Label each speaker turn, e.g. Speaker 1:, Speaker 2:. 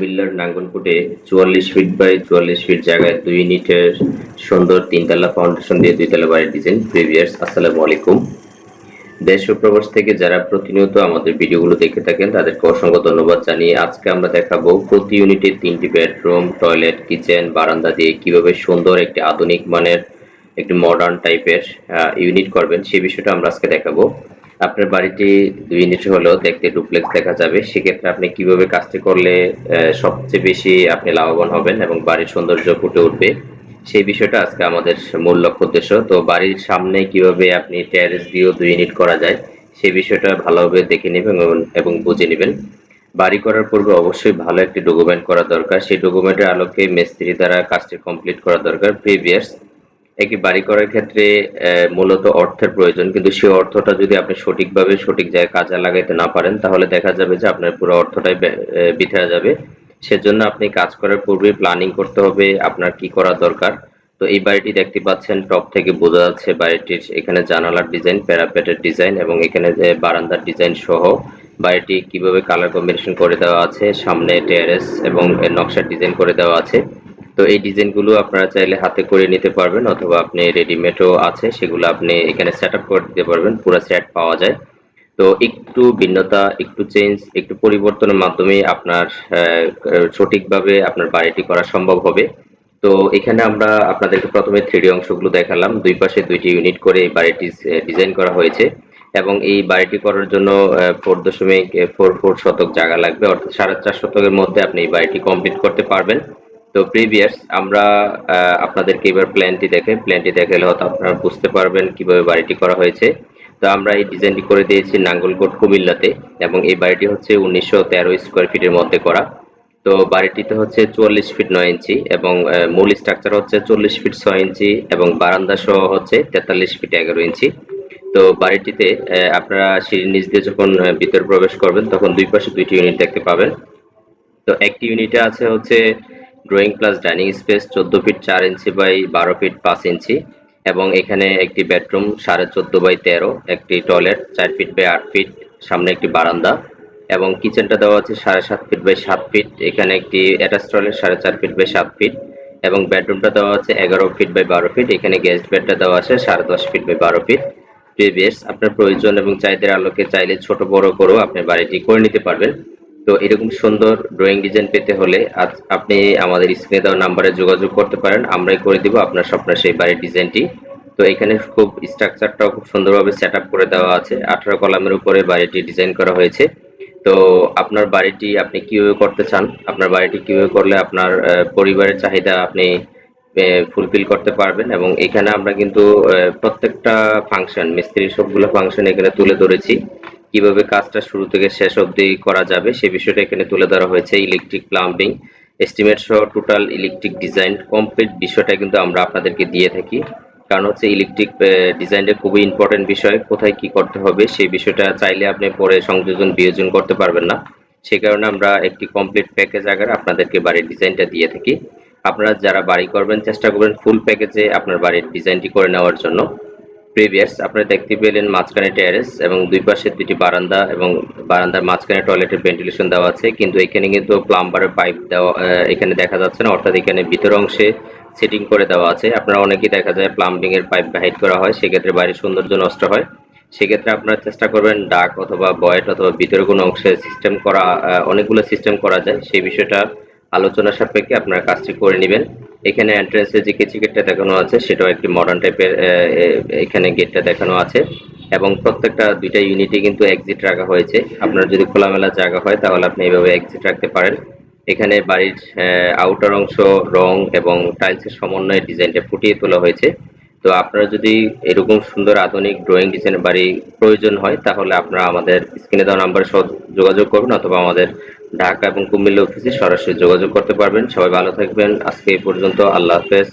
Speaker 1: কুমিল্লার নাঙ্গলকোটে চুয়াল্লিশ feet by চুয়াল্লিশ ফিট জায়গায় দুই ইউনিটের সুন্দর তিনতলা ফাউন্ডেশন দিয়ে দুইতলা বাড়ির ডিজাইন প্রিভিয়ার্স আসসালামু আলাইকুম। দেশ ও প্রবাস থেকে যারা প্রতিনিয়ত আমাদের ভিডিওগুলো দেখে থাকেন, তাদেরকে অসংখ্য ধন্যবাদ জানিয়ে আজকে আমরা দেখাবো প্রতি ইউনিটে তিনটি বেডরুম, টয়লেট, কিচেন, বারান্দা দিয়ে কীভাবে সুন্দর একটি আধুনিক মানের একটি মডার্ন টাইপের ইউনিট করবেন, সে বিষয়টা আমরা আজকে দেখাবো। আপনার বাড়িটি দুই ইউনিট হলেও দেখতে ডুপ্লেক্স দেখা যাবে, সেক্ষেত্রে আপনি কীভাবে কাজটি করলে সবচেয়ে বেশি আপনি লাভবান হবেন এবং বাড়ির সৌন্দর্য ফুটে উঠবে? সেই বিষয়টা আজকে আমাদের মূল লক্ষ্য উদ্দেশ্য। তো বাড়ির সামনে কীভাবে আপনি ট্যারেস দিয়েও দুই ইউনিট করা যায় সেই বিষয়টা ভালোভাবে দেখে নেবেন এবং বুঝে নেবেন। বাড়ি করার পূর্বে অবশ্যই ভালো একটি ডকুমেন্ট করা দরকার। সেই ডকুমেন্টের আলোকে মিস্ত্রি দ্বারা কাজটি কমপ্লিট করা দরকার। প্রিভিয়াস একটি বাড়ি করার ক্ষেত্রে মূলত অর্থের প্রয়োজন। কিন্তু সেই অর্থটা যদি আপনি সঠিকভাবে সঠিক জায়গায় কাজে লাগাইতে না পারেন, তাহলে দেখা যাবে যে আপনার পুরো অর্থটাই বৃথা যাবে। সেজন্য আপনি কাজ করার পূর্বে প্ল্যানিং করতে হবে আপনার কি করা দরকার। তো এই বাড়িটি দেখতে পাচ্ছেন টপ থেকে বোঝা যাচ্ছে বাড়িটির এখানে জানালার ডিজাইন প্যারাপেটের ডিজাইন এবং এখানে যে বারান্দার ডিজাইন সহ বাড়িটি কীভাবে কালার কম্বিনেশন করে দেওয়া আছে, সামনে টেরেস এবং নকশার ডিজাইন করে দেওয়া আছে। তো এই ডিজাইনগুলো আপনারা চাইলে হাতে করে নিতে পারবেন, অথবা আপনি রেডিমেডও আছে, সেগুলো আপনি এখানে সেট করে দিতে পারবেন, পুরো সেট পাওয়া যায়। তো একটু ভিন্নতা, একটু চেঞ্জ একটু পরিবর্তনের মাধ্যমে আপনার সঠিকভাবে আপনার বাড়িটি করা সম্ভব হবে। তো এখানে আমরা আপনাদেরকে প্রথমে থ্রিডি অংশগুলো দেখালাম। দুই পাশে দুইটি ইউনিট করে এই বাড়িটি ডিজাইন করা হয়েছে। এবং এই বাড়িটি করার জন্য ফোর দশমিক ফোর ফোর শতক জায়গা লাগবে, অর্থাৎ সাড়ে চার শতকের মধ্যে আপনি এই বাড়িটি কমপ্লিট করতে পারবেন। তো প্রিভিয়াস আমরা আপনাদেরকে এবার প্ল্যানটি দেখে প্ল্যানটি দেখালে হয়তো আপনারা বুঝতে পারবেন কীভাবে বাড়িটি করা হয়েছে। তো আমরা এই ডিজাইনটি করে দিয়েছি নাঙ্গলকোট, কুমিল্লাতে এবং এই বাড়িটি হচ্ছে উনিশশো তেরো স্কোয়ার ফিটের মধ্যে করা। তো বাড়িটিতে হচ্ছে চুয়াল্লিশ ফিট নয় ইঞ্চি এবং মূল স্ট্রাকচার হচ্ছে চল্লিশ ফিট ছয় ইঞ্চি এবং বারান্দা সহ হচ্ছে তেতাল্লিশ ফিট এগারো ইঞ্চি। তো বাড়িটিতে আপনারা সিঁড়ির নিচ দিয়ে যখন ভিতরে প্রবেশ করবেন তখন দুই পাশে দুইটি ইউনিট দেখতে পাবেন। তো একটি ইউনিটে আছে হচ্ছে ড্রয়িং প্লাস ডাইনিং স্পেস চোদ্দ ফিট চার ইঞ্চি বাই বারো ফিট পাঁচ ইঞ্চি এবং এখানে একটি বেডরুম সাড়ে চোদ্দ বাই তেরো, একটি টয়লেট চার ফিট বাই আট ফিট সামনে একটি বারান্দা এবং কিচেনটা দেওয়া আছে সাড়ে সাত ফিট বাই সাত ফিট এখানে একটি অ্যাটাচ টয়লেট সাড়ে চার ফিট বাই সাত ফিট এবং বেডরুমটা দেওয়া আছে এগারো ফিট বাই বারো ফিট এখানে গেস্ট বেডটা দেওয়া আছে সাড়ে দশ ফিট বাই বারো ফিট প্রিভিয়াস আপনার প্রয়োজন এবং চাহিদার আলোকে চাইলে ছোট বড় করেও আপনি বাড়িটি করে নিতে পারবেন। তো এরকম সুন্দর ড্রয়িং ডিজাইন পেতে হলে আজ- আপনি আমাদের স্ক্রিনে দেওয়া নাম্বারে যোগাযোগ করতে পারেন, আমরাই করে দিব আপনার স্বপ্নের সেই বাড়ির ডিজাইনটি তো এখানে খুব স্ট্রাকচারটাও খুব সুন্দরভাবে সেট করে দেওয়া আছে, আঠারো কলামের উপরে বাড়িটি ডিজাইন করা হয়েছে। তো আপনার বাড়িটি আপনি কীভাবে করতে চান, আপনার বাড়িটি কীভাবে করলে আপনার পরিবারের চাহিদা আপনি ফুলফিল করতে পারবেন এবং এখানে আমরা কিন্তু প্রত্যেকটা ফাংশন মিস্ত্রির সবগুলো ফাংশন এখানে তুলে ধরেছি। কীভাবে কাজটা শুরু থেকে শেষ অবধি করা যাবে সে বিষয়টা এখানে তুলে ধরা হয়েছে ইলেকট্রিক প্লাম্বিং এস্টিমেট সহ টোটাল ইলেকট্রিক ডিজাইন কমপ্লিট বিষয়টা কিন্তু আমরা আপনাদেরকে দিয়ে থাকি। কারণ হচ্ছে ইলেকট্রিক ডিজাইনটা খুবই ইম্পর্টেন্ট বিষয়, কোথায় কি করতে হবে সেই বিষয়টা চাইলে আপনি পরে সংযোজন, বিয়োজন করতে পারবেন না। সে কারণে আমরা একটি কমপ্লিট প্যাকেজ আকারে আপনাদেরকে বাড়ির ডিজাইনটা দিয়ে থাকি। আপনারা যারা বাড়ি করবেন, চেষ্টা করবেন ফুল প্যাকেজে আপনার বাড়ির ডিজাইনটি করে নেওয়ার জন্য। প্রিভিয়াস আপনারা দেখতে পেলেন মাঝখানে টেরেস এবং দুই পাশে দুটি বারান্দা এবং বারান্দার মাঝখানে টয়লেটের ভেন্টিলেশন দেওয়া আছে। কিন্তু এখানে কিন্তু প্লাম্বারের পাইপ দেওয়া এখানে দেখা যাচ্ছে না। অর্থাৎ এখানে ভিতর অংশে সেটিং করে দেওয়া আছে। আপনারা অনেকেই দেখা যায় প্লাম্বিং এর পাইপ বাহির করা হয়, সেক্ষেত্রে বাড়ির সৌন্দর্য নষ্ট হয়। সেক্ষেত্রে আপনারা চেষ্টা করবেন ডাক অথবা বয়েট অথবা ভিতরে কোনো অংশে সিস্টেম করা অনেকগুলো সিস্টেম করা যায়। সেই বিষয়টা আলোচনা সাপেক্ষে আপনারা কাজটি করে নেবেন। এখানে এন্ট্রেন্সে যে কেচি গেটটা দেখানো আছে, সেটাও একটি মডার্ন টাইপের এখানে গেটটা দেখানো আছে। এবং প্রত্যেকটা দুইটা ইউনিটে কিন্তু এক্সিট রাখা হয়েছে। আপনার যদি খোলামেলা জায়গা হয়, তাহলে আপনি এইভাবে এক্সিট রাখতে পারেন। এখানে বাড়ির আউটার অংশ, রং এবং টাইলসের সমন্বয়ে ডিজাইনটা ফুটিয়ে তোলা হয়েছে। তো আপনারা যদি এরকম সুন্দর আধুনিক ড্রয়িং ডিজাইনের বাড়ি প্রয়োজন হয়, তাহলে আপনারা আমাদের স্ক্রিনে দেওয়া নাম্বারে যোগাযোগ করুন অথবা আমাদের ঢাকা এবং কুমিল্লা অফিসে সরাসরি যোগাযোগ করতে পারবেন। সবাই ভালো থাকবেন। আজকে এই পর্যন্ত আল্লাহ হাফেজ।